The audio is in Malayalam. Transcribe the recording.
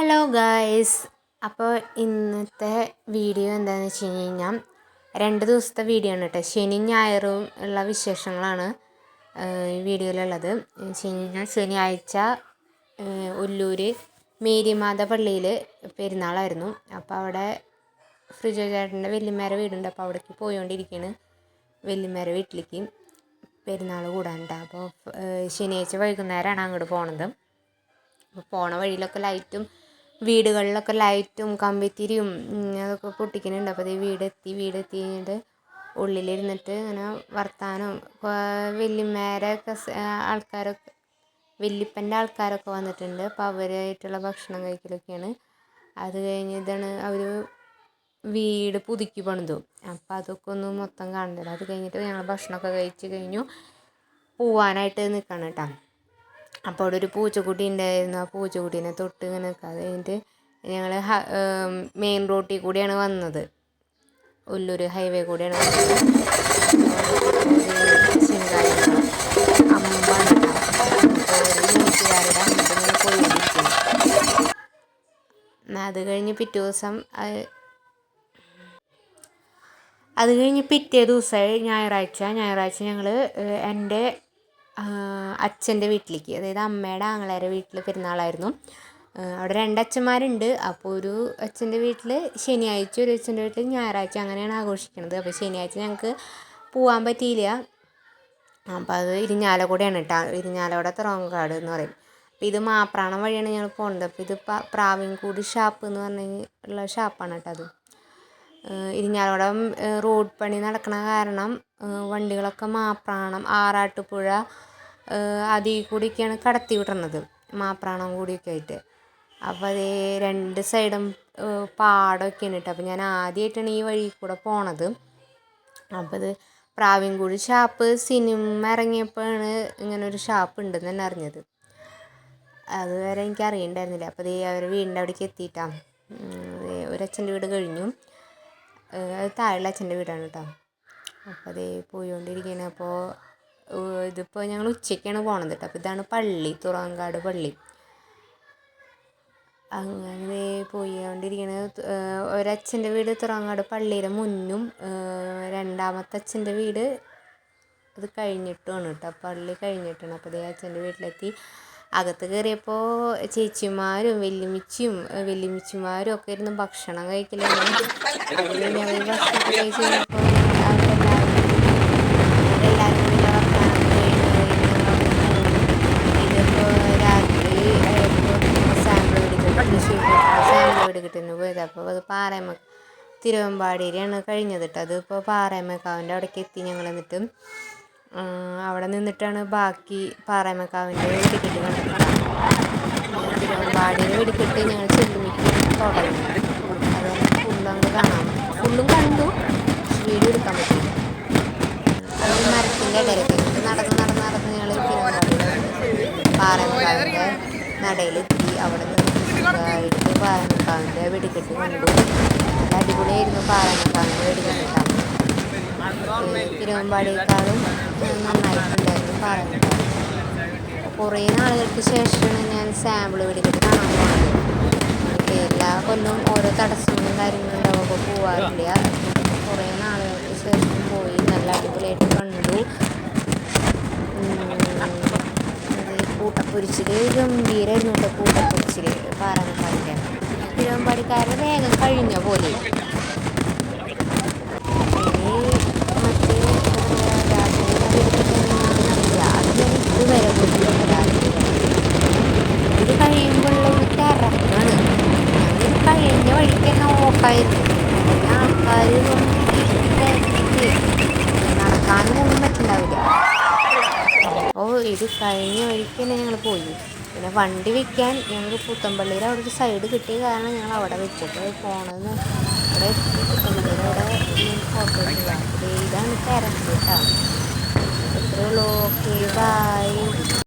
ഹലോ ഗായ്സ് അപ്പോൾ ഇന്നത്തെ വീഡിയോ എന്താണെന്ന് വെച്ച് കഴിഞ്ഞ് കഴിഞ്ഞാൽ രണ്ട് ദിവസത്തെ വീഡിയോ ആണ് കേട്ടോ ശനി ഞായറും ഉള്ള വിശേഷങ്ങളാണ് ഈ വീഡിയോയിലുള്ളത് ശനി ശനിയാഴ്ച ഉല്ലൂർ മേരിമാത പള്ളിയിൽ പെരുന്നാളായിരുന്നു. അപ്പോൾ അവിടെ ഫ്രിജോ ചേട്ടന്റെ വീടുണ്ട്. അപ്പോൾ അവിടേക്ക് പോയോണ്ടിരിക്കുകയാണ് വല്യമ്മേരെ വീട്ടിലേക്ക് പെരുന്നാൾ കൂടാനുണ്ട് അപ്പോൾ ശനിയാഴ്ച വൈകുന്നേരമാണ് അങ്ങോട്ട് പോണത്. അപ്പോൾ പോണ വഴിയിലൊക്കെ ലൈറ്റും വീടുകളിലൊക്കെ ലൈറ്റും കമ്പിത്തിരിയും അതൊക്കെ പൊട്ടിക്കുന്നുണ്ട്. അപ്പോൾ വീട് വീടെത്തി വീടെത്തി കഴിഞ്ഞിട്ട് ഉള്ളിലിരുന്നിട്ട് ഇങ്ങനെ വർത്താനം. വല്യമ്മേരൊക്കെ ആൾക്കാരൊക്കെ വല്യപ്പന്റെ ആൾക്കാരൊക്കെ വന്നിട്ടുണ്ട്. അപ്പോൾ അവരായിട്ടുള്ള ഭക്ഷണം കഴിക്കലൊക്കെയാണ്. അത് കഴിഞ്ഞ് ഇതാണ് അവർ വീട് പുതുക്കി പണിതു. അപ്പോൾ അതൊക്കെ ഒന്ന് മൊത്തം കണ്ടത് അത് കഴിഞ്ഞിട്ട് ഞങ്ങൾ ഭക്ഷണമൊക്കെ കഴിച്ച് കഴിഞ്ഞു. പോവാനായിട്ട് നിൽക്കണം കേട്ടോ. അപ്പോൾ അവിടെ ഒരു പൂച്ചക്കുട്ടി ഉണ്ടായിരുന്നു. ആ പൂച്ചക്കുട്ടീനെ തൊട്ട് ഇങ്ങനെ നിൽക്കുക അത് കഴിഞ്ഞിട്ട് ഞങ്ങൾ മെയിൻ റോട്ടിൽ കൂടിയാണ് വന്നത്. ഉള്ളൂർ ഹൈവേ കൂടിയാണ് വന്നത്. അത് കഴിഞ്ഞ് പിറ്റേ ദിവസം അത് കഴിഞ്ഞ് പിറ്റേ ദിവസമായി ഞായറാഴ്ച ഞായറാഴ്ച ഞങ്ങൾ എന്റെ അച്ഛന്റെ വീട്ടിലേക്ക് അതായത് അമ്മയുടെ ആങ്ങളേരെ വീട്ടിൽ പെരുന്നാളായിരുന്നു. അവിടെ രണ്ടച്ഛന്മാരുണ്ട്. അപ്പോൾ ഒരു അച്ഛന്റെ വീട്ടിൽ ശനിയാഴ്ച ഒരു അച്ഛന്റെ വീട്ടിൽ ഞായറാഴ്ച അങ്ങനെയാണ് ആഘോഷിക്കുന്നത് അപ്പോൾ ശനിയാഴ്ച ഞങ്ങൾക്ക് പോകാൻ പറ്റിയില്ല. അപ്പോൾ അത് ഇരിഞ്ഞാലക്കുടയാണ് കേട്ടോ ഇരിഞ്ഞാലക്കുട തുറങ്കാട് എന്ന് പറയും. അപ്പോൾ ഇത് മാപ്രാണം വഴിയാണ് ഞങ്ങൾ പോകുന്നത് അപ്പോൾ ഇത് പ്രാവിൻകൂട് ഷാപ്പ് എന്ന് പറഞ്ഞ ഉള്ള ഷാപ്പാണ് കേട്ടോ അത്. ഇരിഞ്ഞാലക്കുട റോഡ് പണി നടക്കണ കാരണം വണ്ടികളൊക്കെ മാപ്രാണം ആറാട്ടുപുഴ അതിൽ കൂടിയൊക്കെയാണ് കടത്തി വിടുന്നത് മാപ്രാണം കൂടിയൊക്കെ ആയിട്ട്. അപ്പം അത് രണ്ട് സൈഡും പാടമൊക്കെയാണ് കേട്ടോ. അപ്പം ഞാൻ ആദ്യമായിട്ടാണ് ഈ വഴി കൂടെ പോണത്. അപ്പോൾ ഇത് പ്രാവിൻകൂടി ഷാപ്പ് സിനിമ ഇറങ്ങിയപ്പോഴാണ് ഇങ്ങനെ ഒരു ഷാപ്പ് ഉണ്ടെന്ന് തന്നെ അറിഞ്ഞത്. അതുവരെ എനിക്ക് അറിയണ്ടായിരുന്നില്ല. അപ്പോൾ ദേ അവർ വീടിന്റെ അവിടേക്ക് എത്തിയിട്ടാണ് ഒരച്ഛന്റെ വീട് കഴിഞ്ഞു. അത് താഴെയുള്ള അച്ഛന്റെ വീടാണ് കേട്ടോ. അപ്പോൾ അതേ പോയിക്കൊണ്ടിരിക്കുകയാണ് അപ്പോൾ ഇതിപ്പോൾ ഞങ്ങൾ ഉച്ചയ്ക്കാണ് പോണത് കേട്ടോ അപ്പോൾ ഇതാണ് പള്ളി തുറങ്കാട് പള്ളി. അങ്ങനെ പോയിക്കൊണ്ടിരിക്കുന്നത് ഒരച്ഛന്റെ വീട് തുറങ്ങാട് പള്ളിയുടെ മുന്നും രണ്ടാമത്തെ അച്ഛന്റെ വീട് അത് കഴിഞ്ഞിട്ടുമാണ് കേട്ടോ പള്ളി കഴിഞ്ഞിട്ടാണ്. അപ്പോൾ അതേ അച്ഛന്റെ വീട്ടിലെത്തി. അകത്ത് കയറിയപ്പോൾ ചേച്ചിമാരും വല്യമ്മച്ചിയും വല്യമ്മച്ചിമാരും ഒക്കെ ഇരുന്ന് ഭക്ഷണം കഴിക്കലാണ്. ഭക്ഷണം കഴിച്ച് കഴിഞ്ഞപ്പോൾ കിട്ടുന്നു പോയത്. അപ്പോൾ അത് പാറയമ്മ തിരുവമ്പാടിയിലാണ് കഴിഞ്ഞത് കേട്ടോ. അതിപ്പോൾ പാറയമ്മക്കാവിന്റെ അവിടേക്ക് എത്തി ഞങ്ങൾ എന്നിട്ട് അവിടെ നിന്നിട്ടാണ് ബാക്കി പാറയമ്മക്കാവിന്റെ വെടിക്കെട്ട് കണ്ടത്. തിരുവമ്പാടിയിൽ വെടിക്കെട്ട് ഞങ്ങൾ ചെല്ലുമിക്ക് തുടങ്ങി. അതുകൊണ്ട് ഫുള്ളും കാണാം ഫുള്ളും കണ്ടു വീഡിയോ എടുക്കാൻ പറ്റില്ല അത് മരത്തിന്റെ ഇടയിലേക്ക് നടന്ന് നടന്ന് നടന്ന് ഞങ്ങൾ തിരുവമ്പാടിയിൽ പാറയമ്മക്കാവിന്റെ നടയിലെത്തി. അവിടെ നിന്ന് സുഖമായിട്ട് പാറമക്കാവിന്റെ വെടിക്കെട്ട് കണ്ടു. നല്ല അടിപൊളിയായിരുന്നു പാറമക്കാവിന്റെ വെടിക്കെട്ട് തിരുവമ്പാടിയേക്കാളും നന്നായിട്ടുണ്ടായിരുന്നു പാറമക്കാവ് കുറേ നാളുകൾക്ക് ശേഷമാണ് ഞാൻ സാമ്പിൾ വെടിക്കെട്ട് കാണാൻ പോകുന്നത് എല്ലാ കൊല്ലവും ഓരോ തടസ്സങ്ങളും കാര്യങ്ങളും ഉണ്ടാവുമ്പോൾ പോവാറില്ല കുറേ നാളുകൾക്ക് ശേഷം പോയി നല്ല അടിപൊളിയായിട്ട് കണ്ടു. കൂട്ടപ്പൊരിച്ചിൽ ഗംഭീരമായിരുന്നു കേട്ടോ കൂട്ടപ്പൊരിച്ചിൽ തിരുവമ്പാടിക്കാരുടെ വേഗം കഴിഞ്ഞ പോലെ. ഇത് കഴിയുമ്പോഴുള്ള ഒരു തിരക്കാണ്. ഇത് കഴിഞ്ഞ വഴിക്ക് തന്നെ ഓഫായിരുന്നു. ആൾക്കാർ നടക്കാനും ഒന്നും പറ്റുണ്ടാവില്ല. അപ്പോൾ ഇത് കഴിഞ്ഞ വഴിക്ക് തന്നെ ഞങ്ങൾ പോയി. പിന്നെ വണ്ടി വെക്കാൻ ഞങ്ങൾക്ക് പുത്തമ്പള്ളിയിൽ അവിടെ ഒരു സൈഡ് കിട്ടിയ കാരണം ഞങ്ങൾ അവിടെ വെച്ചിട്ട് പോണത് ഇവിടെ പുത്തമ്പള്ളിയിൽ അവിടെ ഫോട്ടോ എടുക്കുക ഇതാണ് തിരക്ക് ഉള്ളൂ. Okay bye